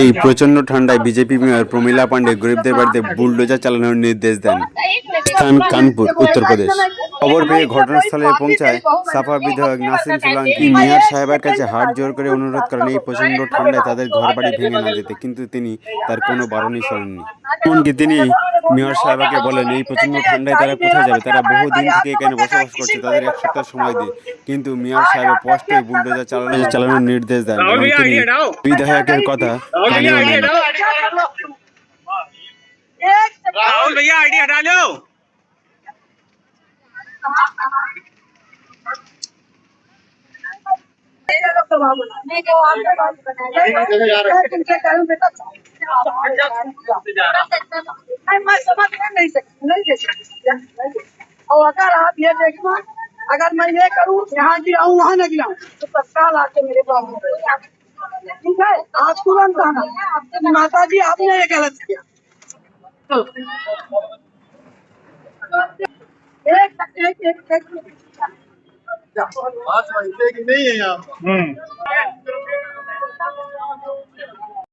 এই প্রচণ্ড ঠান্ডায় বিজেপি মেয়র প্রমীলা পান্ডে গরিবদের বাড়িতে বুলডোজার চালানোর নির্দেশ দেন। স্থান কানপুর উত্তরপ্রদেশ খবর পেয়ে ঘটনাস্থলে পৌঁছায় সাফা বিধায়ক নাসিম সোলাঙ্কি মেয়র সাহেবের কাছে হাত জোর করে অনুরোধ করেন এই প্রচণ্ড ঠান্ডায় তাদের ঘর বাড়ি ভেঙে না যেতে কিন্তু তিনি তার কোনো বারণই শোনেননি। এমনকি তিনি মেয়র সাহেবকে বলেন এই প্রচন্ড ঠান্ডায় তারা কোথায় যাবে তারা বহুদিন থেকে এখানে বসবাস করছে তাদের এক সপ্তাহ সময় দিয়ে কিন্তু মেয়র সাহেব স্পষ্টই বুলডোজার চালানো চালানোর নির্দেশ দেন এবং তিনি বিধায়কের কথা কানেও নেন না। राहुल भैया आईडी हटा लो और अगर आप ये देखना अगर मैं ये करूँ यहाँ गिराऊँ वहाँ न गिराऊँ तो तत्काल आके मेरे पास ठीक है आप तुरंत आना माता जी आपने ये गलत किया। एक एक एक एक की नहीं है यहाँ